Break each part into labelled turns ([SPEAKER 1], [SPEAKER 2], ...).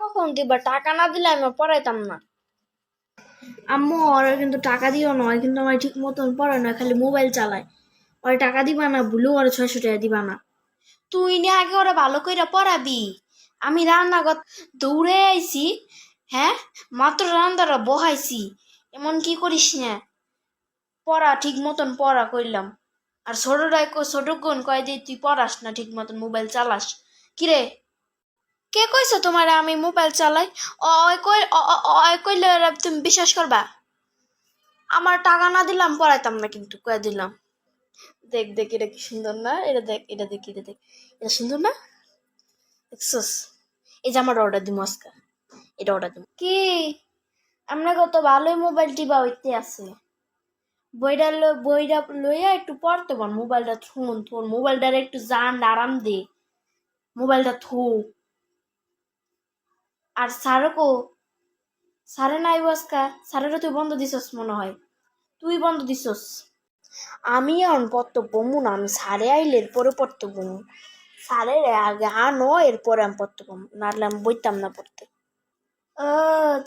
[SPEAKER 1] কখন দিবা? টাকা না দিলে আমি পড়াইতাম না।
[SPEAKER 2] আম্মু ওরা কিন্তু টাকা দিও নয় কিন্তু আমার ঠিক মতন পড়ে না খালি মোবাইল চালায়। ওরা টাকা দিবা না ভুলেও ওরা ছয়শো টাকা দিবা না।
[SPEAKER 1] তুই নিয়ে আগে ওরা ভালো করে পড়াবি। আমি রান্নাঘর দৌড়ে আইছি হ্যাঁ? মাত্র রান্নারা বহাইছি। এমন কি করিস না? পড়া ঠিক মতন পড়া করলাম আর ছোটটাই ছোট কোন কয় দিয়ে তুই পড়াস না ঠিক মতন মোবাইল চালাস। কিরে? কে কইছে তোমার আমি মোবাইল চালাই? অয় কই অয় কইলে তুমি বিশ্বাস করবা? আমার টাকা না দিলাম, পড়াইতাম না কিন্তু, কয়ে দিলাম। দেখ দেখ, এটা কি সুন্দর না? এটা দেখ এটা দেখ এটা দেখ। এটা সুন্দর না? দেখছস? এই যে আমার অর্ডার দিব আজকে। এটা অর্ডার দিব কি? আমরা কত ভালোই মোবাইল টিপা হইতে আছে। বইটা বইটা লইয়া একটু পড়তে পার। মোবাইলটা থুন তোর মোবাইলটার একটু জান, আরাম দে। মোবাইলটা থু আর স্যারকো, স্যারে নাই বসকা স্যারেরও তুই বন্ধ দিছস মনে হয়। তুই বন্ধ দিছস। আমি এখন পড়তে বমু না আমি সারে আইলে এরপরে পড়তে বমু সারে আগে আনো, এরপরে আমি পড়তে বমু নাহলে আমি বইতাম না পড়তে। ও,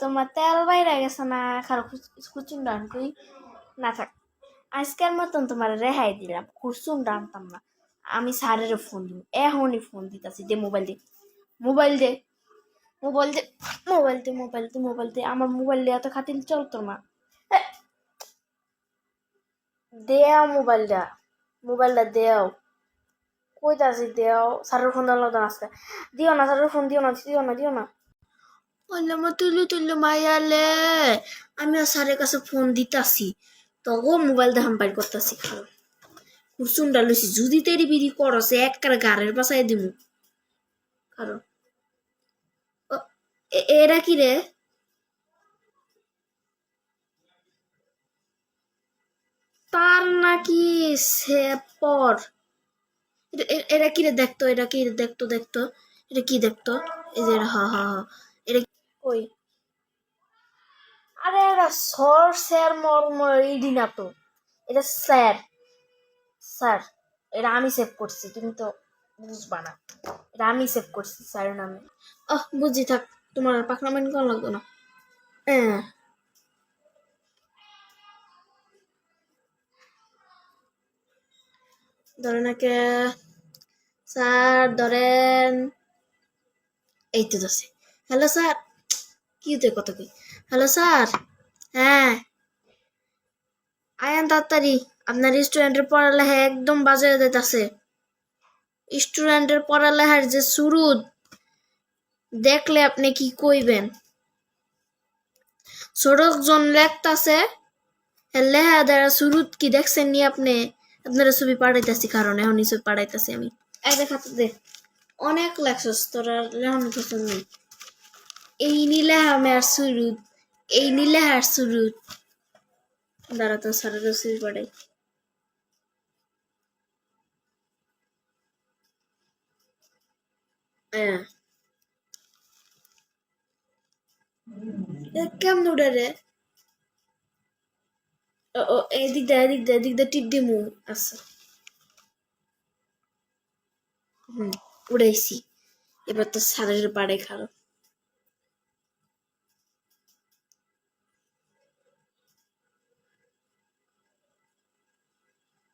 [SPEAKER 1] তোমার তেল বাইরে গেছে না? খারাপ খুচুন ডান কই না থাক, আজকের মতন তোমার রেহাই দিলাম, খুচুন ডানতাম না। আমি স্যারের ফোন দিব, এখনই ফোন দিতেছি, দে মোবাইল দে। মোবাইল দে। মোবাইল দে মোবাইল দে মোবাইল দে মোবাইল দে। আমার মোবাইল দিয়ে এত খাতির চলতো না দেও মোবাইলটা মোবাইলটা দেও। কইতাছি দেও, স্যারের ফোন আজকে দিও না স্যারের ফোন, দিও না দিও না দিও না।
[SPEAKER 2] বললাম তুলু তুলু মাইয়ালে আমি আর স্যারের কাছে ফোন দিতাছি। তখন মোবাইল দেখাম বাইর করতেছি খারাপ কুরসুনটা লইছি। যদি তেরি বিরি করছে এক কারে গাড়ের বাসায় দিমু। কারণ এরা কি রে? তার নাকি সে পর এরা কি রে? দেখতো, এরা কি দেখতো দেখতো। এটা কি দেখতো? এই যে হা হা হা। এটা
[SPEAKER 1] কই? আরে এটা সর স্যার মর্ম ইডি না তো। এটা স্যার। স্যার এটা আমি সেভ করছি। তুমি তো বুঝবা না। এটা আমি সেভ করছি, স্যারের নামে।
[SPEAKER 2] আহ, বুঝি, থাক। তোমার আর পাকনা মাইন করা লাগতো না। হ্যাঁ। ধরেন একে, স্যার, ধরেন, এই তো ধরছে। Hello, sir. কি হতে কত কি হ্যালো, স্যার। হ্যাঁ। আয়ান তাড়াতাড়ি, আপনার স্টুডেন্টের পড়ালেখা একদম বাজে হয়ে যাইতাছে। স্টুডেন্টের পড়ালেখার যে শুরু দেখলে আপনি কি কইবেন? সড়ক জন লেখতাছে লেহা দ্বারা শুরুত কি দেখছেন নি আপনি? আপনারা ছবি পাঠাইতাছি, কারণ এখন ছবি পাঠাইতাছি আমি। এই দেখাতে দে, অনেক লেখছস তোরা এই নীলে আমার শুরুত এই নীলে হার শুরুত দাঁড়া তো সারের ছবি পাঠাই। হ্যাঁ। কেমন উড়ে ও এদিক দা এদিক দা এদিক দা টিপ দিমু আচ্ছা হুম উড়াইছি এবার তো সারের পাড়ে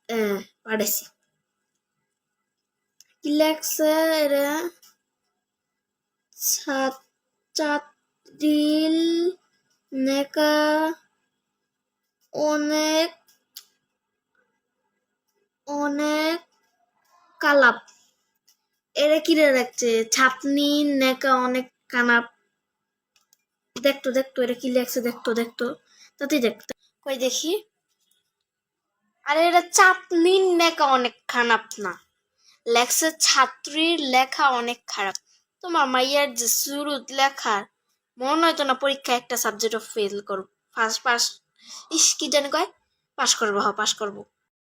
[SPEAKER 2] হ্যাঁ পাড়াইছি কি লাগছে রে সাত চাতিল নেকা অনেক অনেক কালাপ। এরা কিরে রাখছে ছাপনি, নেকা, অনেক কানাপ দেখতো দেখতো, এরা কি লেখছে? দেখতো দেখতো। তাতে দেখতো
[SPEAKER 1] কই দেখি? আরে এটা চাপনির নেকা, অনেক খারাপ না। লেখছে ছাত্রীর লেখা অনেক খারাপ। তোমার মাইয়ার যে সুরুত লেখার মনে হয়তো না পরীক্ষা একটা সাবজেক্টও ফেল করব। ফার্স্ট পাস ইস, কি জানি কয়? পাশ করব হ পাশ করব।